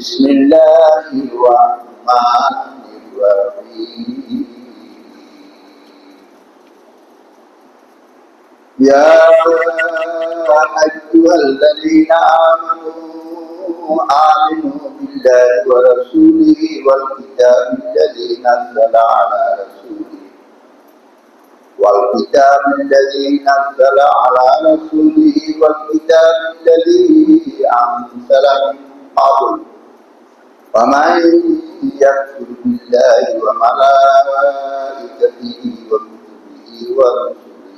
بسم الله الرحمن الرحيم. يا أيها الذين آمنوا آمنوا بالله ورسوله والكتاب الذي نزل على رسوله. والكتاب الذي نزل على رسوله والكتاب الذي أنزل من قبل. ومن يكفر بالله وملائكته وكتبه ورسله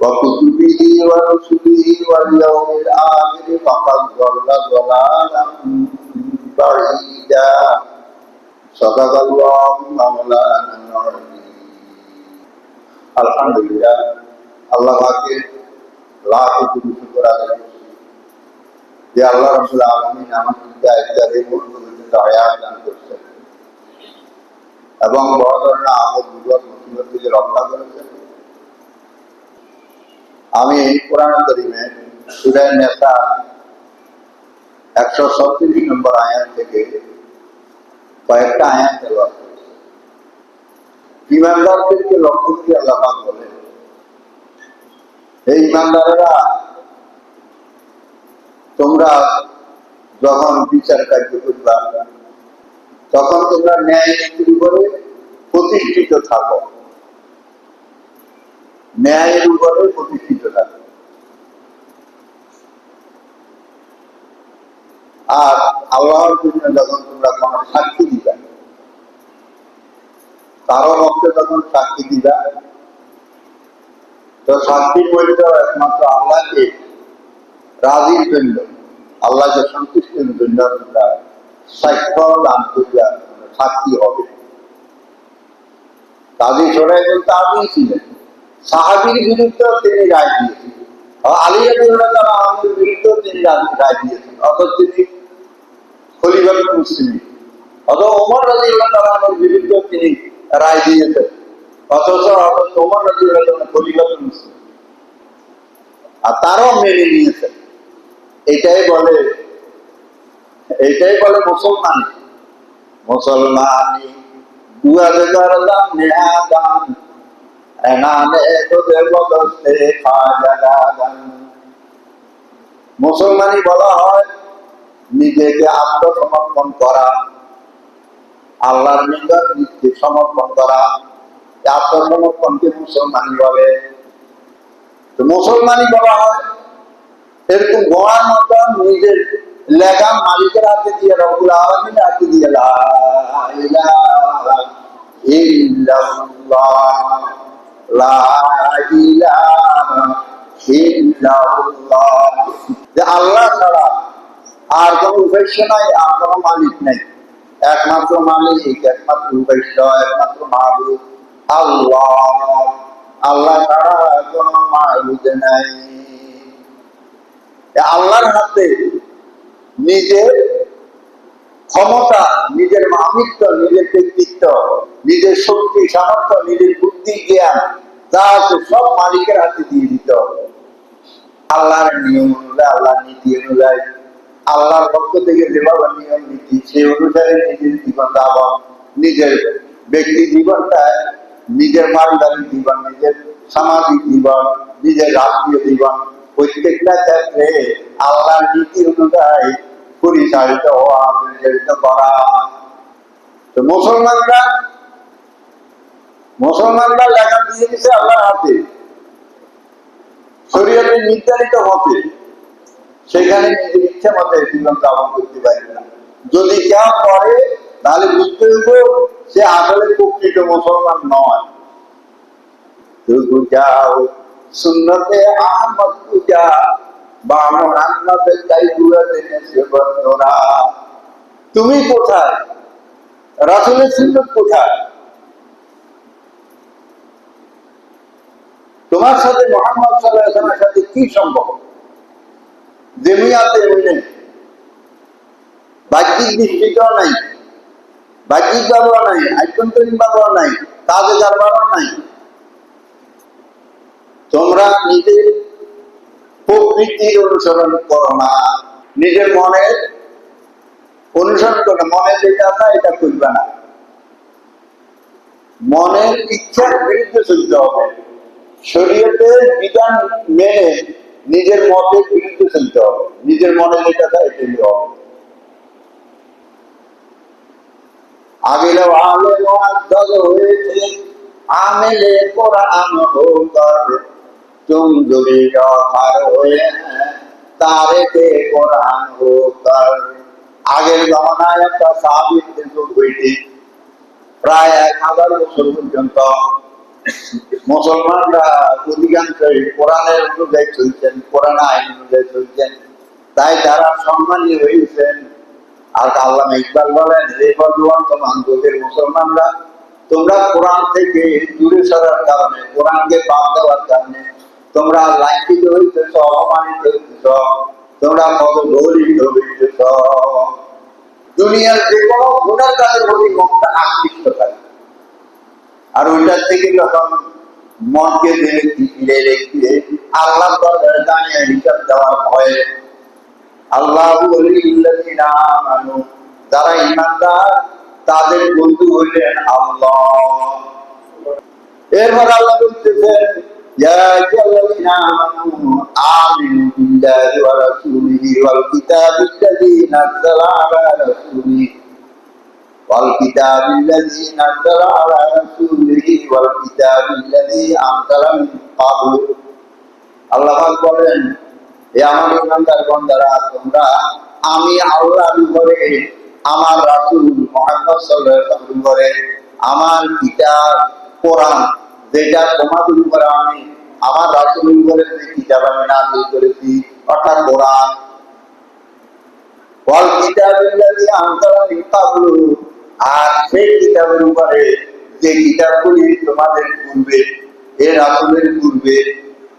وكتبه ورسله واليوم الآخر فقد ضل ضلالا بعيدا صدق الله مولانا العظيم আলহামদুলিল্লাহ আল্লাহ পাকে লাখ কোটি শুকর আদায় করছি যে আল্লাহ রসুল আলমিন এবং বড় ধরনের রক্ষা আমি কোরআন করিমে সুরায় নেতা একশো সত্তিরিশ নম্বর আয়াত থেকে কয়েকটা আয়াত করেছি। ইমানদারদেরকে লক্ষ্য করে আল্লাহ বলেন। এই ইমানদারেরা তোমরা যখন বিচার কার্য করবা, তখন তোমরা ন্যায় নীতির উপরে প্রতিষ্ঠিত থাকো। ন্যায়ের উপরে প্রতিষ্ঠিত থাকো। আর আল্লাহর জন্য যখন তোমরা কোনো সাক্ষী দিবা, কারও পক্ষে যখন সাক্ষী দিবা, তো সাক্ষী বলতে একমাত্র আল্লাহকে রাজির জন্য আল্লাহকে সন্তুষ্টির জন্য তোমরা সাক্ষ্য দান করিয়া সাক্ষী হবে। কাজী সরাই বলতে আপনি ছিলেন। সাহাবির বিরুদ্ধে তিনি রায় দিয়েছিলেন আলী আবুল্লাহ তারা আমাদের বিরুদ্ধেও তিনি রায় দিয়েছেন। অথচ তিনি খলিফাতুল মুসলিম অথচ ওমর রাজিউল্লাহ তারা আমার বিরুদ্ধে তিনি রায় দিয়েছেন। অথচ অথচ ওমর রাজিউল্লাহ তারা খলিফাতুল মুসলিম আর তারাও মেনে নিয়েছেন। এটাই বলে এটাই বলে মুসলমান। মুসলমানি মুসলমানি বলা হয়, নিজেকে আত্মসমর্পণ করা, আল্লাহর নিকট নিজকে সমর্পণ করা। আত্মসমর্পণকে মুসলমানি বলে। মুসলমানি বলা হয় এরকম গোড়ার মতো নিজের লেখা মালিকের হাতে দিয়ে রবুল আলমীর হাতে দিয়ে আল্লাহ ছাড়া আর কোন উপাস্য নাই, আর কোন মালিক নাই। একমাত্র মালিক, একমাত্র উপাস্য, একমাত্র মালিক আল্লাহ। আল্লাহ ছাড়া কোন মালিক নাই। আল্লাহর হাতে নিজের ক্ষমতা, নিজের মামিত্ব নিজের ব্যক্তিত্ব, নিজের শক্তি, সামর্থ্য, নিজের বুদ্ধি, জ্ঞান, যা আছে সব মালিকের হাতে দিয়ে দিতে আল্লাহর নিয়ম অনুযায়ী, আল্লাহর নীতি অনুযায়ী, আল্লাহর পক্ষ থেকে যেভাবে নিয়ম, নীতি, সেই অনুসারে নিজের জীবন যাপন, নিজের ব্যক্তি জীবনটা, নিজের পারিবারিক জীবন, নিজের সামাজিক জীবন, নিজের রাষ্ট্রীয় জীবন প্রত্যেকটা ক্ষেত্রে আল্লাহর নীতি অনুযায়ী পরিচালিত হওয়া, পরিচালিত করা। তো মুসলমানরা মুসলমানরা লেখা দিয়ে দিছে আল্লাহর হাতে। শরীয়তের নির্ধারিত মতে সেখানে নিজের ইচ্ছা মতে জীবন যাপন করতে পারে না। যদি কেউ করে, তাহলে বুঝতে হবে সে আসলে প্রকৃত মুসলমান নয়। যাও সুন্নতে আহমদ পূজা বা মোহাম্মদের গুড়াতে নেছে বন্ধরা। তুমি কোথায়? রাসুলের সুন্নত কোথায়? তোমার সাথে মোহাম্মদ সাল্লাহামের সাথে কি সম্ভব জেমিয়াতে এমনি বাহ্যিক দৃষ্টিটাও নাই। বাহ্যিক ব্যবহার নাই। আভ্যন্তরীণ ব্যবহার নাই। কাজে ব্যবহার নাই। তোমরা নিজের প্রকৃতির অনুসরণ করো না। নিজের মনের অনুসরণ করে মনে যেটা আছে এটা করবে না। মনের ইচ্ছার বিরুদ্ধে চলতে হবে। শরীয়তের বিধান মেনে নিজের মতের বিরুদ্ধে চলতে হবে। নিজের মনে যেটা থাকে চলতে হবে। আগে আলে হয়েছে, আমেলে কোরআন হোকর হয়ে কোরআন হোকর আগের জমানায় একটা হইতে প্রায় এক হাজার বছর পর্যন্ত মুসলমানরা কোরআনের অনুযায়ী চলছেন, কোরআন আইন অনুযায়ী চলছেন। তাই সম্মানী হয়েছেন। আর আল্লাহ ইকবাল বলেন, হে যুগের মুসলমানরা, তোমরা কোরআন থেকে দূরে সরার কারণে, কোরআনকে বাদ দেওয়ার কারণে তোমরা লাঞ্ছিত হইতেছ, অপমানিত হইতেছ, তোমরা কত গৌরিত হইতেছ। দুনিয়ার যে কোনো গুণের কাজের প্রতি মনটা আকৃষ্ট থাকে। আর ওইটার থেকে যখন মনকে ফিরে ফিরে রেখে আল্লাহ দরবারে দাঁড়িয়ে হিসাব দেওয়ার ভয়ে আল্লাহ যারা ঈমানদার তাদের বন্ধু হইলেন আল্লাহ। এরপর আল্লাহ বলতেছেন ইয়া আইয়ুহাল্লাযিনা আমানু আমিনু বিল্লাহি ওয়া রাসূলিহি ওয়াল কিতাবিল্লাযী নাযালা আলা রাসূলিহি والكتاب الذي نزل على رسوله والكتاب الذي أنزل من قبل আল্লাহ পাক বলেন এ আমার ইমানদার বন্দারা তোমরা আমি আল্লাহর উপরে আমার রাসূল মুহাম্মদ সাল্লাল্লাহু আলাইহি ওয়াসাল্লাম উপরে আমার কিতাব কোরআন যেটা তোমাদের উপরে আমি, আমার রাসূলের উপরে যে কিতাব আমি নাযিল করেছি, অর্থাৎ কোরআন। ওয়াল কিতাবিল্লাযী আনজালা মিন ক্বাবলু আর সেই কিতাবের উপরে যে কিতাবগুলি তোমাদের পূর্বে, এ রাসূলের পূর্বে,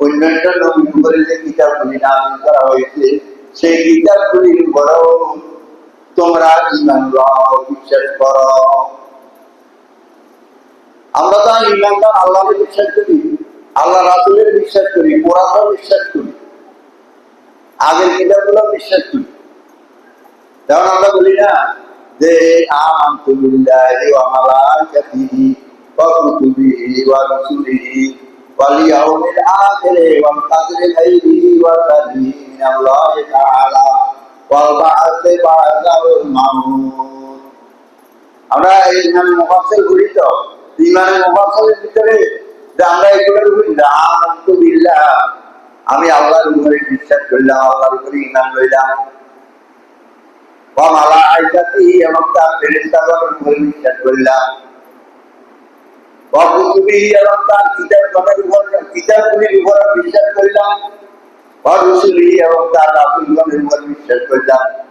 অন্যান্য নবীর উপরে যে কিতাবগুলি নাযিল করা হয়েছে, সেই কিতাবগুলির উপরেও তোমরা লও, বিশ্বাস করো। আমরা তো ইমানদার আল্লাহকে বিশ্বাস করি আল্লাহ রাসূলের বিশ্বাস করি কোরআনও বিশ্বাস করি, আগের কিতাবগুলো বিশ্বাস করি। যেমন আমরা বলি না যে ওয়া মালাইকাতিহি ওয়া কুতুবিহি ওয়া ওয়াল ইয়াউমিল আখিরি ওয়াল খাইরিহি ওয়া শাররিহি তাআলা ওয়াল মাউত। আমরা এই ইমান মুফাসসির তো ইমানের মহাসনের ভিতরে যে আমরা এগুলোর উপরে আমি আল্লাহর উপরে বিশ্বাস করলাম, আল্লাহর উপরে ইমান রইলাম এবং তার বিশ্বাস করলাম। বিশ্বাস করলাম। বিশ্বাস করলাম।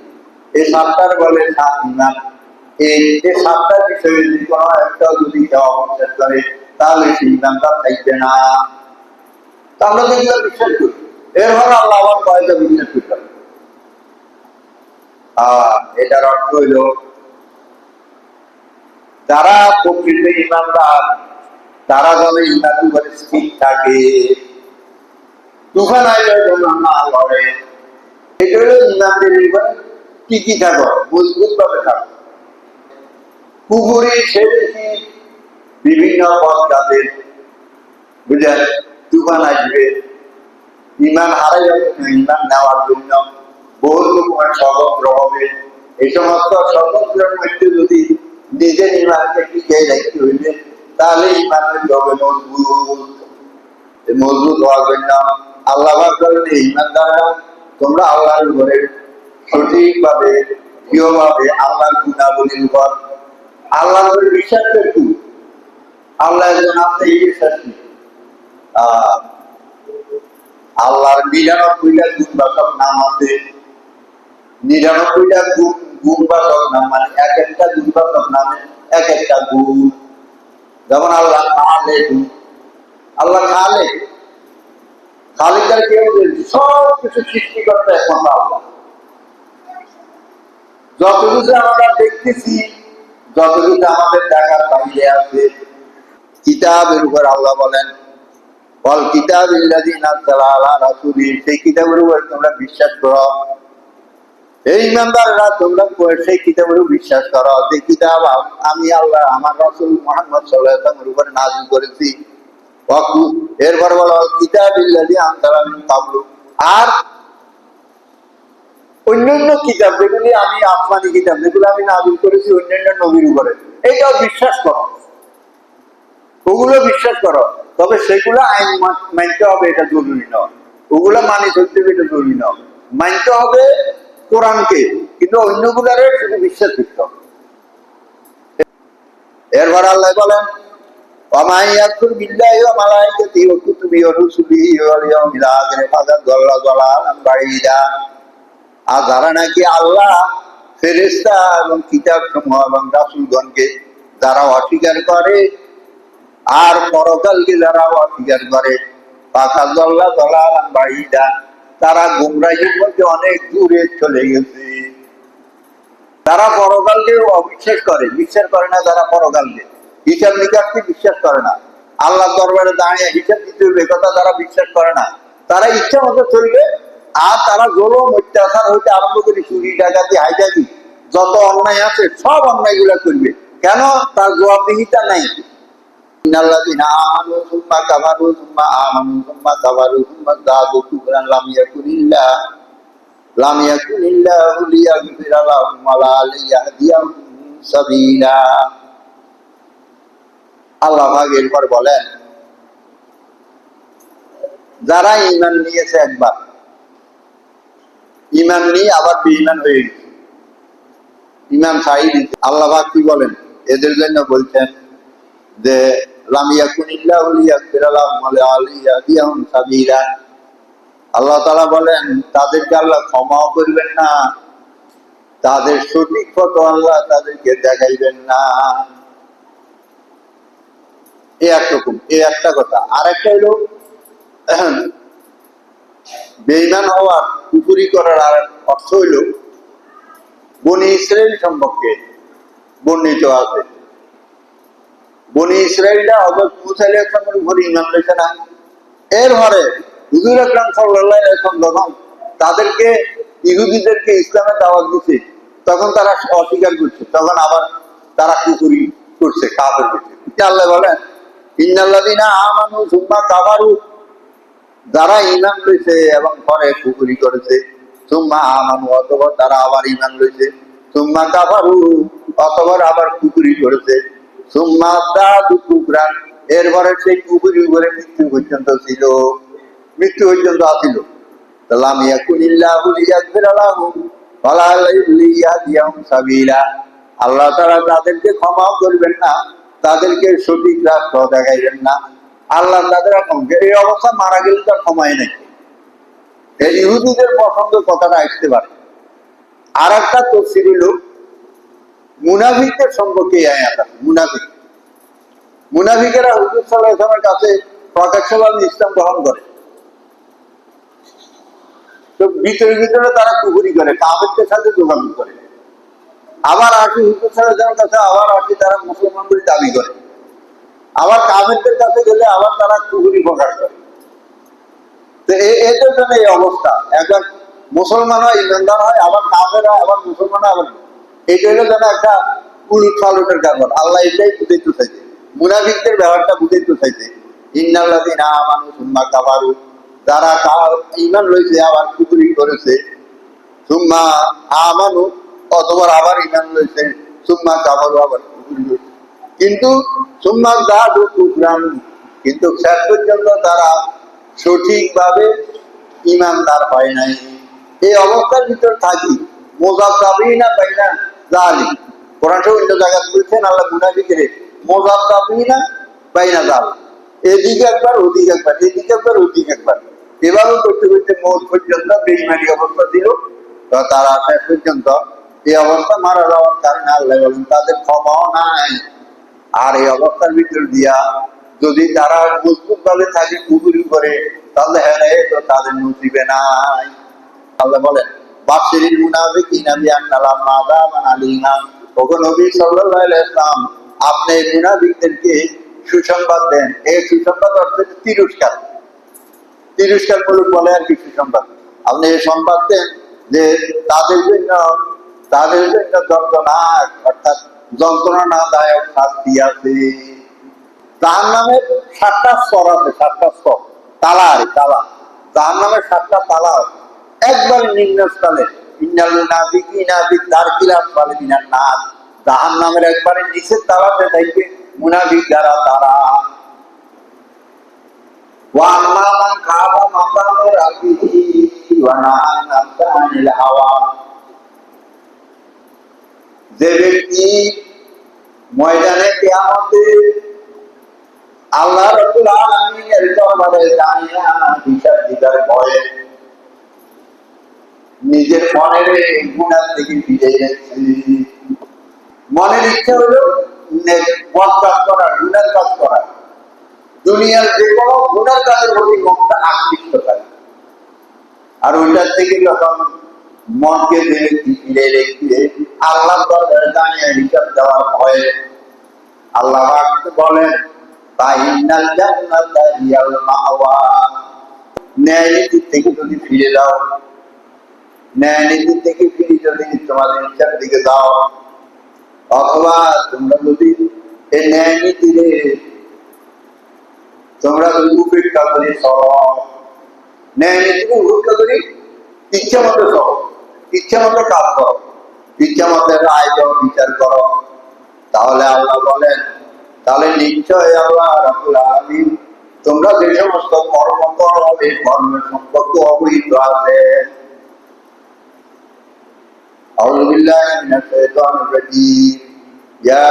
এই সাতটার বলে সাত ইমান এই এই সাতটা বিষয়ে যদি কোনো একটা যদি করে, তাহলে সেই ইমানটা থাকবে না। বিশ্বাস করি আল্লাহ আবার কয়েকটা বিশ্বাস এটার অর্থ হইল, যারা প্রকৃত ইমানদার, তারা যেন ইমান উপরে স্থির থাকে। তুফান আইলে না লড়ে এটা হলো ইমানদের টিকি থাকো মজবুত ভাবে থাকো পুকুরে সেরেছি বিভিন্ন পথ যাদের বুঝলেন তুফান আসবে। ইমান হারাই যাবে ইমান নেওয়ার জন্য বহু রকমের ষড়যন্ত্র হবে। এই সমস্ত ষড়যন্ত্রের মধ্যে যদি নিজের ইমানকে টিকে রাখতে হইলে, তাহলে ইমান হইতে হবে মজবুত মজবুত হওয়ার জন্য আল্লাহ ইমানদাররা তোমরা আল্লাহর উপরে সঠিকভাবে আল্লাহর উপর। আল্লাহর উপরে বিশ্বাস করতু, আল্লাহ একজন এই বিশ্বাস আল্লাহর নিরানব্বইটা নাম আছে। নিরানব্বইটা গুণ নাম মানে এক একটা গুণবাচক নামে এক একটা গুণ। যেমন আল্লাহ খালে আল্লাহ খালে খালিদার কেউ সব কিছু সৃষ্টিকর্তা একমাত্র আল্লাহ। যত কিছু আমরা দেখতেছি যত কিছু আমাদের দেখার বাইরে আছে, কিতাবের উপর আল্লাহ বলেন বল কিতাব ইল্লাদি নাজ্জালা আলা সেই কিতাবের উপর তোমরা বিশ্বাস করো। এই ইমানদাররা তোমরা সেই কিতাবের উপর বিশ্বাস করো? যে কিতাব আমি আল্লাহ, আমার রাসূল মুহাম্মদ সাল্লাল্লাহু উপর নাযিল করেছি। এরপর বলা কিতাব ইল্লাদি আনজালা কাবলু আর অন্যান্য কিতাব যেগুলি আমি আফমানি কিতাব যেগুলো আমি নাজুল করেছি, অন্যান্য নবীর উপরে। এটাও বিশ্বাস করো। ওগুলো বিশ্বাস করো। তবে সেগুলো আইন মানতে হবে, এটা জরুরি নয়। ওগুলো মানি চলতে হবে, এটা জরুরি নয়। মানতে হবে কোরআনকে, কিন্তু অন্যগুলারে শুধু বিশ্বাস করতে হবে এরপর আল্লাহ বলেন আমি আর যারা নাকি আল্লাহ ফেরেস্তা এবং কিতাব সমূহ এবং রাসুলগণকে যারা অস্বীকার করে, আর পরকালকে যারা অস্বীকার করে, পাকা দল্লা দলা বাড়িদা তারা গুমরাহির মধ্যে অনেক দূরে চলে গেছে। তারা পরকালকে অবিশ্বাস করে, বিশ্বাস করে না তারা পরকালকে। হিসাব নিকাশকে বিশ্বাস করে না। আল্লাহ দরবারে দাঁড়িয়ে হিসাব দিতে হবে কথা তারা বিশ্বাস করে না, তারা ইচ্ছা মতো চলবে আর তারা জলম, অত্যাচার হইতে আরম্ভ করে চুরি, ডাকাতি হাইজাকি যত অন্যায় আছে, সব অন্যায়গুলা করবে। কেন? তার জবাবদিহিতা নাই। আল্লাহ এরপর বলেন, যারা ইমান নিয়েছে একবার ইমান নিয়ে আবার বেঈমান হয়ে গেছে। ছাড়িয়ে দিচ্ছে আল্লাহ কি বলেন? এদের জন্য বলছেন যে আল্লাহ বলেন, তাদেরকে আল্লাহ ক্ষমাও করবেন না, তাদের সঠিক আল্লাহ তাদেরকে দেখাইবেন না। এ একরকম এ একটা কথা। আর একটা হলো বেইমান হওয়ার কুপুরি করার আর অর্থ হইল, বনি ইসরায়েল সম্পর্কে বর্ণিত আছে। বনি ইসরায়েলরা হজরত মুসা আলাইহিস সালামের উপরে ইমান রেখে না। এর পরে হুজুর আকরাম সাল্লাল্লাহু আলাইহি যখন তাদেরকে, ইহুদিদেরকে ইসলামে দাওয়াত দিছে, তখন তারা অস্বীকার করছে। তখন আবার তারা কুকুরি করছে, কাফের করছে। আল্লাহ বলেন? ইন্নাল্লাযিনা আমানু সুম্মা কাফারু যারা ইমান লইছে এবং পরে কুকুরি করেছে, সুম্মা আমানু অথবা তারা আবার ইমান লইছে সুম্মা কাফারু অথবা আবার কুকুরি করেছে, সুম্মা দাদু কুকরান এরপরে সেই কুকুরি উপরে মৃত্যু পর্যন্ত ছিল, মৃত্যু পর্যন্ত আসিল লাম ইয়াকুনিল্লাহু লিয়াগফিরা লাহুম ওয়ালা লিয়াহদিয়াহুম সাবিলা আল্লাহ তাআলা তাদেরকে ক্ষমা করবেন না, তাদেরকে সঠিক রাস্তা দেখাইবেন না। আল্লাহ তাদের এই অবস্থা, মারা গেলে তার ক্ষমাই নেই। এই ইহুদিদের পছন্দ কথাটা আসতে পারে। আর একটা তফসির হলো মুনাফিকদের সম্পর্কে মুনাফিক। মুনাফিকেরা হুজুর ইসলামের কাছে প্রকাশ্যভাবে ইসলাম গ্রহণ করে। তো ভিতরে ভিতরে তারা কুহুরি করে কাবেরদের সাথে যোগাযোগ করে। আবার আসি হুজুর ইসলামের কাছে আবার আসি তারা মুসলমান বলে দাবি করে। আবার কাবেরদের কাছে গেলে আবার তারা কুহুরি প্রকাশ করে। তো এদের জন্য এই অবস্থা। একবার মুসলমান হয়, ইমানদার হয়, আবার কাফের হয়, আবার মুসলমান হয়, আবার এটা হলো যেন একটা উলুট ফালুটের আল্লাহ এটাই বুঝাইতে চাইছে। মুনাফিকদের ব্যাপারটা বুঝাইতে চাইছে। ইন্নাল্লাযিনা আমানু সুম্মা যারা ঈমান লইছে, আবার কুফরি করেছে। সুম্মা আমানু আবার ঈমান লইছে। সুম্মা কাফারু, আবার কুফরি করেছে। কিন্তু কিন্তু শেষ পর্যন্ত তারা সঠিকভাবে ইমানদার হয় নাই। এই অবস্থার ভিতর থাকি। মোজাব দাবি না পাই না অন্য জায়গায় বলছেন, আল্লাহ না পাই না জাল। এদিকে একবার, ওদিকে একবার, এদিকে একবার একবার। করতে করতে পর্যন্ত বেইমানি অবস্থা তারা শেষ পর্যন্ত এই অবস্থা মারা যাওয়ার কারণে আল্লাহ বলেন, তাদের ক্ষমাও নাই। আর এই অবস্থার ভিতর দিয়া যদি তারা মজবুত ভাবে থাকে কুকুরি করে তাহলে হ্যাঁ তো তাদের নসিবে নাই। আল্লাহ বলেন আলাইহি ওয়াসাল্লাম, আপনি মুনাফিকদেরকে সুসংবাদ দেন। এই সুসংবাদ অর্থ তিরস্কার। তিরস্কার বলে আর কি সুসংবাদ? আপনি এই সংবাদ দেন যে তাদের জন্য তাদের জন্য যন্ত্রণাক অর্থাৎ যন্ত্রণাদায়ক শাস্তি আছে তার নামে সাতটা স্তর আছে সাতটা স্তর তালা আর তালা তার নামে সাতটা তালা আছে একবার নিম্ন স্থলে ইন্নাল নাবিকি নাবিক তার কিলাস বলে মিনার নাম জাহান নামের একবারে নিচের তালাতে দেখবে মুনাফিক যারা তারা وأما من خاف مقام ربه ونهى النفس عن الهوى যে ব্যক্তি ময়দানে কিয়ামতে আল্লাহ রাব্বুল আলামিনের দরবারে দাঁড়িয়ে হিসাব দিবার ভয়ে নিজের মনের গুণার থেকে ফিরে যাচ্ছে মনের ইচ্ছা হলো মত কাজ করা গুণের কাজ করা। দুনিয়ার যে কোনো গুণের কাজের প্রতি মনটা আকৃষ্ট থাকে। আর ওইটার থেকে যখন মনকে রেখে আল্লাহ হিসাব দেওয়ার ভয়ে আল্লাহ বলেন? ন্যায় থেকে যদি ফিরে যাও থেকে ফিরে যদি তোমাদের ইচ্ছার দিকে যাও, অথবা তোমরা যদি এই ন্যায় তোমরা যদি উপেক্ষা করে ন্যায় উপেক্ষা করি ইচ্ছা মতো সর ইচ্ছা মতো কাজ করো ইচ্ছা মতো রায় দাও বিচার করো তাহলে আল্লাহ বলেন তাহলে নিশ্চয় আল্লাহ রাবুল আলামিন তোমরা যে সমস্ত কর্ম করো এই কর্মের সম্পর্ক অবহিত আছে أعوذ بالله من الشيطان الرجيم يا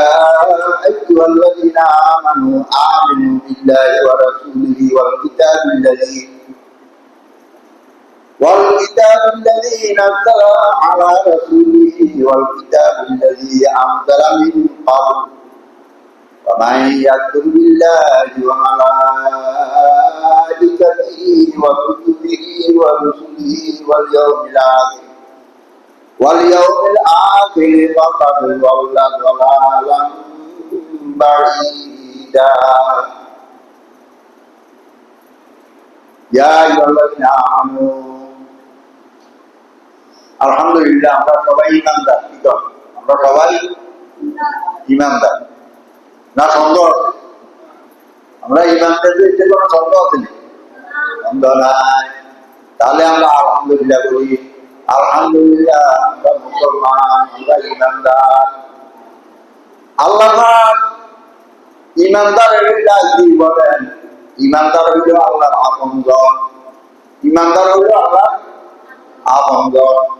أيها الذين آمنوا آمنوا بالله ورسوله والكتاب الذي والكتاب الذي نزل على رسوله والكتاب الذي أنزل من قبل ومن يكفر بالله وملائكته وكتبه ورسله واليوم الآخر واليوم الآخر فقد ضل ضلالا بعيدا يا أيها الذين آمنوا আলহামদুলিল্লাহ, আমরা সবাই ইমানদার কি আমরা সবাই ইমানদার। না, সন্দেহ? আমরা ইমানদারদের এতে কোনো সন্দেহ আছে সন্দেহ নাই। তাহলে আমরা আলহামদুলিল্লাহ বলি, আলহামদুলিল্লাহ, আমরা মুসলমান, আমরা ইমানদার। আল্লাহ পাক ইমানদারের ডাক দিয়ে বলেন, ইমানদার হইল আল্লাহর আপনজন ইমানদার হইল আল্লাহ আপনজন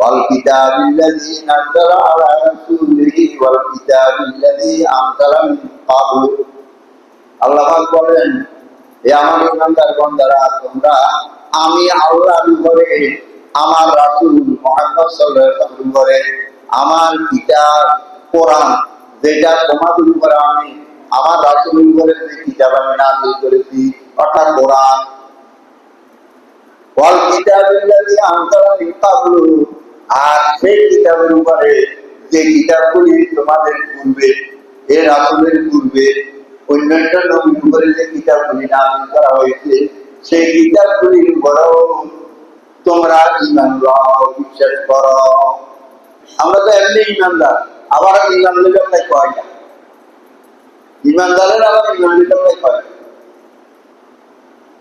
والكتاب الذي نزل على رسوله والكتاب الذي أنزل من قبل আল্লাহ পাক বলেন এ আমার ইমানদার বন্দারা তোমরা আমি আল্লাহর উপরে আমার রাসূল মুহাম্মদ সাল্লাল্লাহু আলাইহি ওয়াসাল্লাম উপরে আমার কিতাব কোরআন যেটা তোমাদের উপরে আমি আমার রাসূলের উপরে যে কিতাব আমি নাযিল করেছি অর্থাৎ কোরআন ওয়াল কিতাবিল্লাযী আনজালা মিন ক্বাবলু আর সেই কিতাবের উপরে যে কিতাবগুলি তোমাদের পূর্বে, এ রাসূলের পূর্বে, অন্যান্য নবীর উপরে যে কিতাবগুলি নাযিল করা হয়েছে, সেই কিতাবগুলির তোমরা লও, বিশ্বাস করো। আমরা তো এমনি ইমানদার আবার ইমান লিখে তাই কয় না ইমানদারের আবার ইমান লিখে তাই কয়।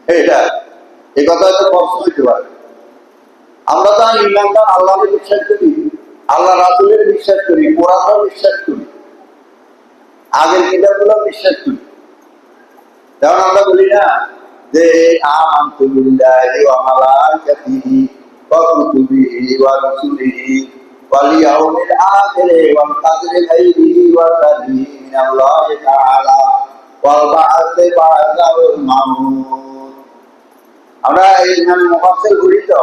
এটা এ কথা হয়তো প্রশ্ন হইতে পারে। আমরা তো ইমানদার আল্লাহকে বিশ্বাস করি, আল্লাহ রাসুলের বিশ্বাস করি কোরআনও বিশ্বাস করি, আগের কিতাবগুলো বিশ্বাস করি। যেমন আমরা বলি না যে ওয়া মালাইকাতিহি ওয়া কুতুবিহি ওয়া রুসুলিহি আখির ওয়াল ওয়া তাআলা ওয়াল মাউত। আমরা এই ইমান মুফাসসির করি তো।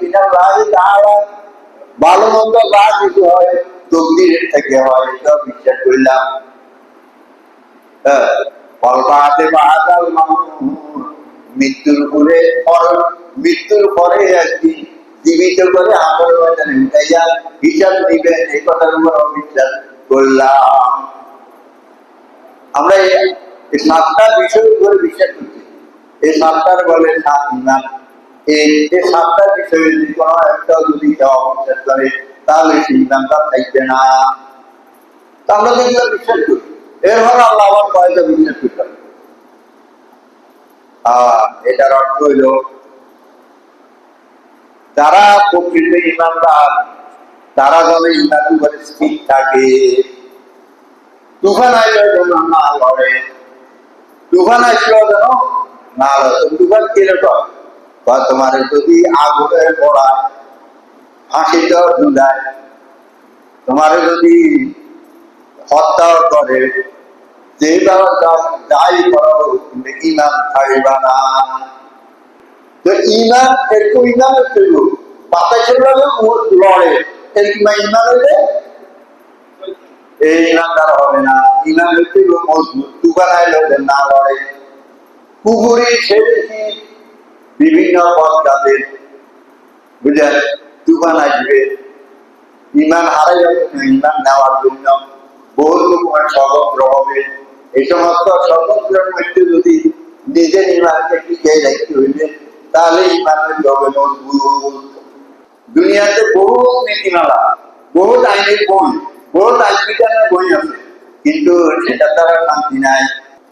মিনাল্লাহি ভালো মন্দ যা কিছু হয় তকদিরের থেকে হয় এটা বিশ্বাস করলাম। হ্যাঁ, মৃত্যুর পরে মৃত্যুর পরে একদিন জীবিত করে আমার ময়দানে উঠাইয়া হিসাব নিবেন এই কথার উপর অবিশ্বাস করলাম। আমরা সাতটা বিষয়ের উপরে বিশ্বাস করছি। এই সাতটার বলে সাত ইমান এই সাতটা বিষয়ে যদি কোনো একটা যদি অবিশ্বাস করে তাহলে ইমানটা থাকবে না। বিশ্বাস করি আল্লাহ আবার কয়েকটা বিশ্বাস করতে হবে। এটার অর্থ হইল, যারা প্রকৃত ইমানদার, তারা যেন ইমানের উপরে স্থির থাকে। তুফান আইলে যেন না লড়ে তুফান আসলেও যেন না লড়ে। তুফান কীরকম তোমার যদি আগুনে পড়া ফাঁসি দেওয়া ঝুলায় তোমার যদি হত্যা করে, যে যাই করো কিন্তু ইমান থাকবে না। তো ইমান এরকম ইমান হচ্ছে বাতাসের ভাবে লড়ে এরকম ইমান হলে এই ইমানদার হবে না। ইমান হচ্ছে মজবুত। দোকানায় লোকের না লড়ে। পুকুরি সেরেছি বিভিন্ন পথ যাদের বুঝলেন দোকান আসবে। ইমান হারাই যাবে ইমান নেওয়ার জন্য বহু রকমের ষড়যন্ত্র হবে। এই সমস্ত ষড়যন্ত্রের মধ্যে যদি নিজের ইমানকে টিকে রাখতে হইলে তাহলে ইমান হইতে হবে মজবুত দুনিয়াতে বহু নীতিমালা, বহু আইনের বই, বহু আইন বিধানের বই আছে। কিন্তু সেটা দ্বারা শান্তি নাই।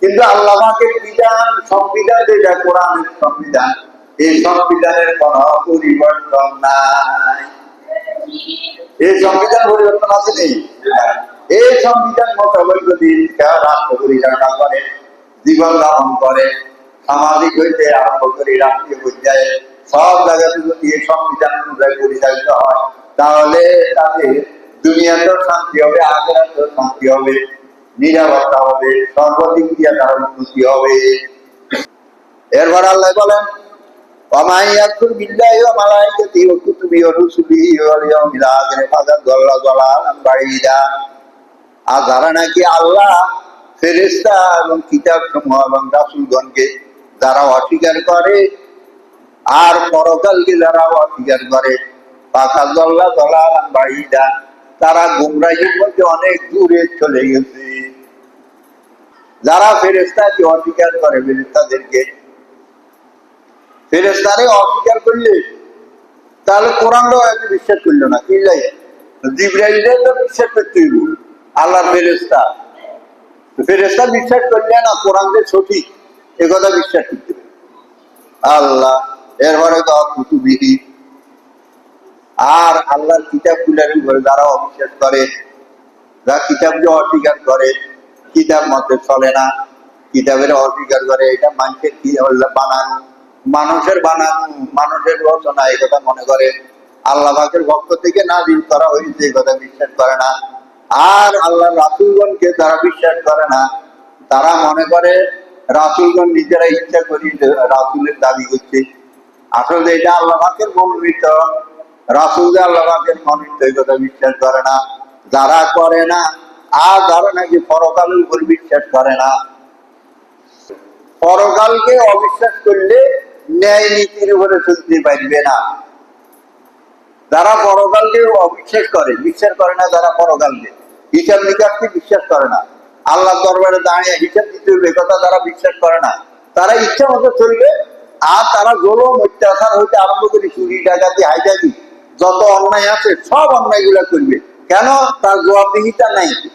কিন্তু আল্লাহ পাকের বিধান, সংবিধান যেটা কোরআনের সংবিধান। এই সংবিধানের কোন পরিবর্তন নাই। এই সংবিধান পরিবর্তন আছে নেই এই সংবিধান মোতাবেক যদি কেউ রাষ্ট্র পরিচালনা করে, জীবন যাপন করে, সামাজিক হইতে আরম্ভ করে, রাষ্ট্রীয় পর্যায়ে সব জায়গাতে যদি এই সংবিধান অনুযায়ী পরিচালিত হয়, তাহলে তাদের দুনিয়াতেও শান্তি হবে, আখেরাতেও শান্তি হবে, নিরাপত্তা হবে, সর্বদিক দিয়ে তার উন্নতি হবে। এরপর আল্লাহ বলেন ومن يكفر بالله وملائكته وكتبه ورسله واليوم الآخر فقد ضل ضلالا بعيدا আর যারা নাকি আল্লাহ ফেরেস্তা এবং কিতাব সমূহ এবং রাসুলগণকে যারা অস্বীকার করে আর পরকালকে যারা অস্বীকার করে পাকা দল্লা দলালাম বাড়িদা তারা গুমরাহির মধ্যে অনেক দূরে চলে গেছে যারা ফেরেস্তাকে অস্বীকার করে ফেরেস্তাদেরকে ফেরেস্তারে অস্বীকার করলে, তাহলে কোরআনটাও এত বিশ্বাস করল না কি যাই জিব্রাইলটা তো বিশ্বাস করতে হইব, আল্লাহর ফেরেস্তা ফেরেস্তা বিশ্বাস করলে না, কোরআন যে সঠিক, এ কথা বিশ্বাস করতে আল্লাহ, এরপরে তো কুতুবিহি আর আল্লাহর কিতাব যারা অবিশ্বাস করে, যারা কিতাবকে অস্বীকার করে, কিতাব মতে চলে না, কিতাবের অস্বীকার করে, এটা মানুষের কি বানানো। মানুষের বানানো, মানুষের রচনা, এই কথা মনে করে। আল্লাহ পাকের পক্ষ থেকে নাজিল করা হয়েছে, এই কথা বিশ্বাস করে না। আর আল্লাহ রাসুলগণকে তারা বিশ্বাস করে না। তারা মনে করে, রাসুলগণ নিজেরা ইচ্ছা করি রাসুলের দাবি করছে। আসলে এটা আল্লাহ পাকের মনোনীত, রাসুল যে আল্লাহ পাকের মনোনীত, এই কথা বিশ্বাস করে না। যারা করে না, আর যারা নাকি পরকালের উপর বিশ্বাস করে না। পরকালকে অবিশ্বাস করলে ন্যায় নীতির উপরে চলতে পারবে না। যারা পরকালকে অবিশ্বাস করে, বিশ্বাস করে না যারা পরকালকে। হিসাব নিকাশকে বিশ্বাস করে না। আল্লাহ দরবারে দাঁড়িয়ে হিসাব দিতে হবে কথা যারা বিশ্বাস করে না। তারা ইচ্ছা মতো চলবে, আর তারা জলম, অত্যাচার হইতে আরম্ভ করে চুরি, ডাকাতি হাইজাকি যত অন্যায় আছে, সব অন্যায়গুলা করবে। কেন? তার জবাবদিহিতা নাই।